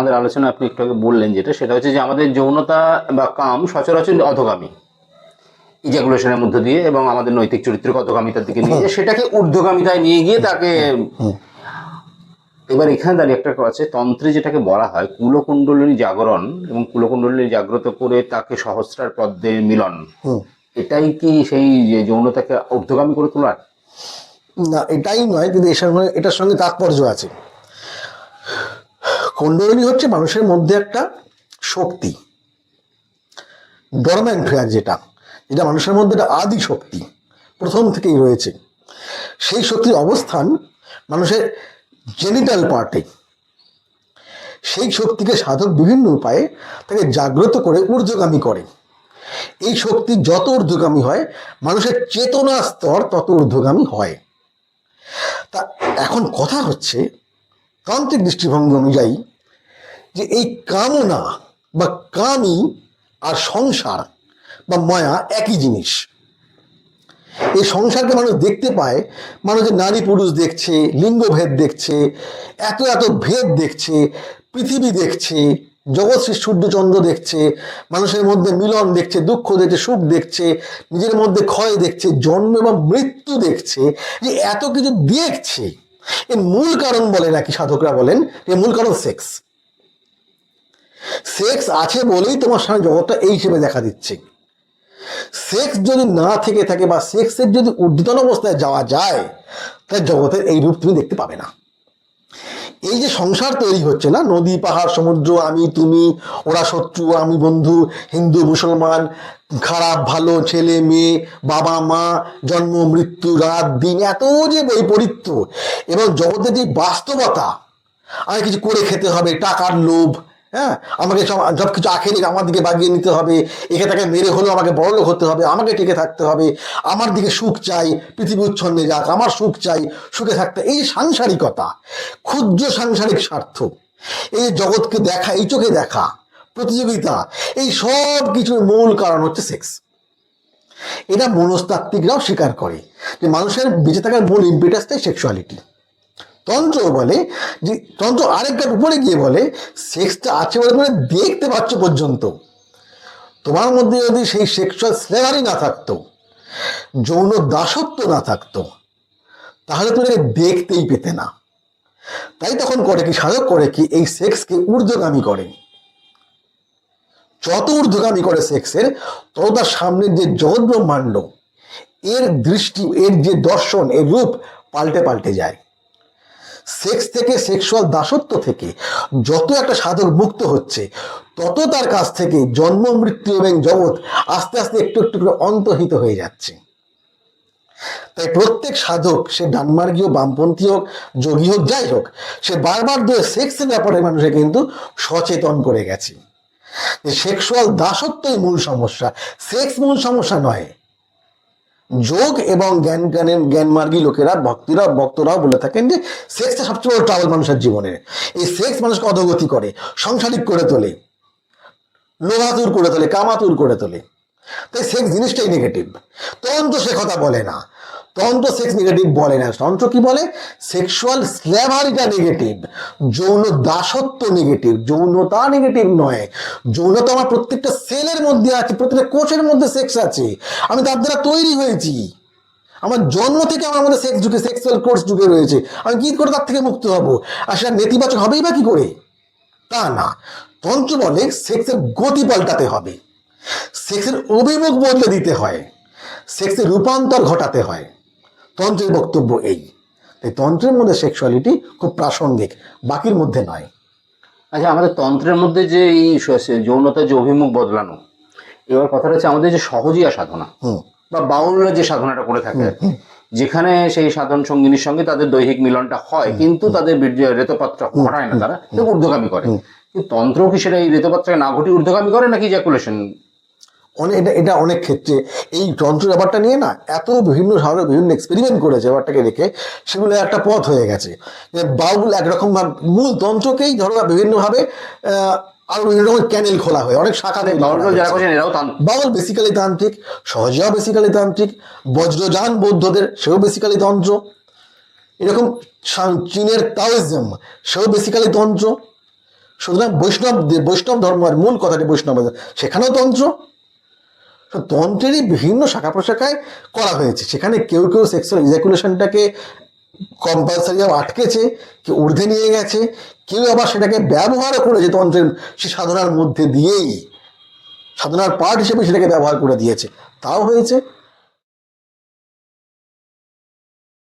আমাদের আলোচনা আপনি একটু আগে বললেন যেটা সেটা হচ্ছে যে আমাদের যৌনতা বা কাম সচরাচর অধগামী। ইজাকুলেশনের মধ্য দিয়ে এবং আমাদের নৈতিক চরিত্রকে অধগামিতার দিকে নিয়ে যায় সেটাকে ঊর্ধ্বগামিতায় নিয়ে গিয়ে তাকে এবার এখানে দাঁড়িয়ে একটা কথা আছে তন্ত্রে যেটাকে বলা হয় কুলকুণ্ডলিনী জাগরণ এবং কুলকুণ্ডলিনী জাগ্রত করে তাকে সহস্রার পদ্মে মিলন। এটাই কি সেই যে যৌনতাকে ঊর্ধ্বগামী করে তোলার? না এটাই নয় কিন্তু এটার সঙ্গে তাৎপর্য আছে। কুণ্ডলিনী হচ্ছে মানুষের মধ্যে একটা শক্তি। ডরম্যান্ট ফেয়ার যেটা যেটা মানুষের মধ্যে একটা আদি শক্তি প্রথম থেকেই রয়েছে। সেই শক্তির অবস্থান মানুষের জেনিটাল পার্টে সেই শক্তিকে সাধক বিভিন্ন উপায়ে তাকে জাগ্রত করে ঊর্ধ্বগামী করে। এই শক্তি যত ঊর্ধ্বগামী হয়, মানুষের চেতনা স্তর তত ঊর্ধ্বগামী হয়। তা এখন কথা হচ্ছে, তান্ত্রিক দৃষ্টিভঙ্গি অনুযায়ী যে এই কামনা বা কামি আর সংসার বা মায়া একই জিনিস। এই সংসারকে মানুষ দেখতে পায়, মানুষ নারী পুরুষ দেখছে, লিঙ্গভেদ দেখছে, এত এত ভেদ দেখছে, পৃথিবী দেখছে, জগৎ শ্রী সূর্যচন্দ্র দেখছে, মানুষের মধ্যে মিলন দেখছে, দুঃখ দেখছে, সুখ দেখছে, নিজের মধ্যে ক্ষয় দেখছে, জন্ম এবং মৃত্যু দেখছে, যে এত কিছু দেখছে। এর মূল কারণ বলে নাকি সাধকরা বলেন, এর মূল কারণ সেক্স। সেক্স আছে বলেই তোমার সামনে জগৎটা এই হিসেবে দেখা দিচ্ছে। সেক্স যদি না থেকে থাকে বা সেক্সের যদি ঊর্ধ্বতন অবস্থায় যাওয়া যায়, তাহলে জগতের এই রূপ তুমি দেখতে পাবে না। এই যে সংসার তৈরি হচ্ছে না, নদী, পাহাড়, সমুদ্র, আমি, তুমি, ওরা শত্রু, আমি, বন্ধু, হিন্দু, মুসলমান, খারাপ, ভালো, ছেলে, মেয়ে, বাবা, মা, জন্ম, মৃত্যু, রাত, দিন, এত যে বৈপরীত্য, এবং জগতের যে বাস্তবতা আমাকে কিছু করে খেতে হবে, টাকার লোভ হ্যাঁ? আমাকে সব সব কিছু আখেরি আমার দিকে বাগিয়ে নিতে হবে। একে তাকে মেরে হলেও আমাকে বড়লোক হতে হবে, আমাকে টিকে থাকতে হবে। আমার দিকে সুখ চাই, পৃথিবী উচ্ছন্নে যাক, আমার সুখ চাই, সুখে থাকতে। এই সাংসারিকতা, ক্ষুদ্র সাংসারিক স্বার্থ, এই জগৎকে দেখা, এই চোখে দেখা, প্রতিযোগিতা, এই সব কিছুর মূল কারণ হচ্ছে সেক্স এটা মনস্তাত্ত্বিকরাও স্বীকার করে যে মানুষের বেঁচে থাকার মূল ইম্পিটাসটাই সেক্সুয়ালিটি তন্ত্র বলে যে তন্ত্র আরেকটার উপরে গিয়ে বলে সেক্সটা আছে বলে তুমি দেখতে পাচ্ছ পর্যন্ত। তোমার মধ্যে যদি সেই সেক্সুয়াল স্লেভারি না থাকতো, যৌন দাসত্ব না থাকতো, তাহলে তুমি দেখতেই পেতে না। তাই তখন করে কি, সাধক করে কি, এই সেক্সকে ঊর্ধ্বগামী করে। যত ঊর্ধ্বগামী করে সেক্সের তত তার সামনের যে জগৎ ব্রহ্মাণ্ড, এর দৃষ্টি, এর যে দর্শন, এর রূপ পাল্টে পাল্টে যায়। সেক্স থেকে সেক্সুয়াল দাসত্ব থেকে যত একটা সাধক মুক্ত হচ্ছে, তত তার কাছ থেকে জন্ম, মৃত্যু এবং জগৎ আস্তে আস্তে একটু একটু করে অন্তহিত হয়ে যাচ্ছে। তাই প্রত্যেক সাধক, সে ডানমার্গীয়, বামপন্থী হোক, যোগী হোক, যাই হোক, সে বারবার ধরে সেক্সের ব্যাপারে মানুষে কিন্তু সচেতন করে গেছে। সেক্সুয়াল দাসত্বই মূল সমস্যা সেক্স মূল সমস্যা নয়। যোগ এবং জ্ঞান, জ্ঞানের, জ্ঞানমার্গী লোকেরা, ভক্তিরা, ভক্তরাও বলে থাকেন যে সেক্সটা সবচেয়ে বড় ট্রাভেল মানুষের জীবনে এই সেক্স মানুষকে অধগতি করে, সংসারিক করে তোলে লোহাতুর করে তোলে, কামাতুর করে তোলে। তাই সেক্স জিনিসটাই নেগেটিভ তখন তো সে কথা বলে না। তন্ত্র সেক্স নেগেটিভ বলে না। তন্ত্র কি বলে? সেক্সুয়াল স্ল্যাভারিটা নেগেটিভ যৌন দাসত্ব নেগেটিভ যৌনতা নেগেটিভ নয়। যৌনতা আমার প্রত্যেকটা সেলের মধ্যে আছে, প্রত্যেকটা কোষের মধ্যে সেক্স আছে। আমি তার দ্বারা তৈরি হয়েছি। আমার জন্ম থেকে আমার মধ্যে সেক্স ঢুকে সেক্সুয়াল কোর্স ঢুকে রয়েছে। আমি কি করে তার থেকে মুক্ত হব? আর সেটা নেতিবাচক হবেই বা কি করে? তা না। তন্ত্র বলে সেক্সের গতি পাল্টাতে হবে। সেক্সের অভিমুখ বদলে দিতে হয়। সেক্সের রূপান্তর ঘটাতে হয়। তন্ত্রের বক্তব্য এই। তাই তন্ত্রের মধ্যে সেক্সুয়ালিটি খুব প্রাসঙ্গিক বাকির মধ্যে নয়। আচ্ছা আমাদের তন্ত্রের মধ্যে যে এই যৌনতার যে অভিমুখ বদলানো এবার কথাটা হচ্ছে আমাদের যে সহজিয়া সাধনা বা বাউলরা যে সাধনাটা করে থাকে যেখানে সেই সাধন সঙ্গিনীর সঙ্গে তাদের দৈহিক মিলনটা হয় কিন্তু তাদের রেতপাত্র ঘটায় না তারা ঊর্ধ্বগামী করে। কিন্তু তন্ত্র কি সেটা এই রেতপাত্রকে না ঘটি ঊর্ধ্বগামী করে নাকি জ্যাকুলেশন অনেক এটা এটা অনেক ক্ষেত্রে এই তন্ত্র ব্যাপারটা নিয়ে না এত বিভিন্ন ধরনের বিভিন্ন এক্সপেরিমেন্ট করেছে ব্যাপারটাকে রেখে সেগুলো একটা পথ হয়ে গেছে। যে বাউল একরকম ভাবে মূল তন্ত্রকেই ধরো বিভিন্নভাবে আরও বিভিন্ন রকম ক্যানেল খোলা হয় অনেক শাখা বাউল বেসিক্যালি তান্ত্রিক। সহজিয়াও বেসিক্যালি তান্ত্রিক বজ্রযান বৌদ্ধদের সেও বেসিক্যালি তন্ত্র। এরকম চীনের তাওইজম সেও বেসিক্যালি তন্ত্র। সুতরাং বৈষ্ণব বৈষ্ণব ধর্মের মূল কথাটি বৈষ্ণব সেখানেও তন্ত্র। তন্ত্রেরই বিভিন্ন শাখা প্রশাখায় করা হয়েছে। সেখানে কেউ কেউ সেক্সুয়াল ইজাকুলেশনটাকে কম্পালসারি আটকেছে, কেউ ঊর্ধ্বে নিয়ে গেছে, কেউ আবার সেটাকে ব্যবহার করেছে তন্ত্রের সে সাধনার মধ্যে দিয়েই। সাধনার পার্ট হিসেবে সেটাকে ব্যবহার করে দিয়েছে। তাও হয়েছে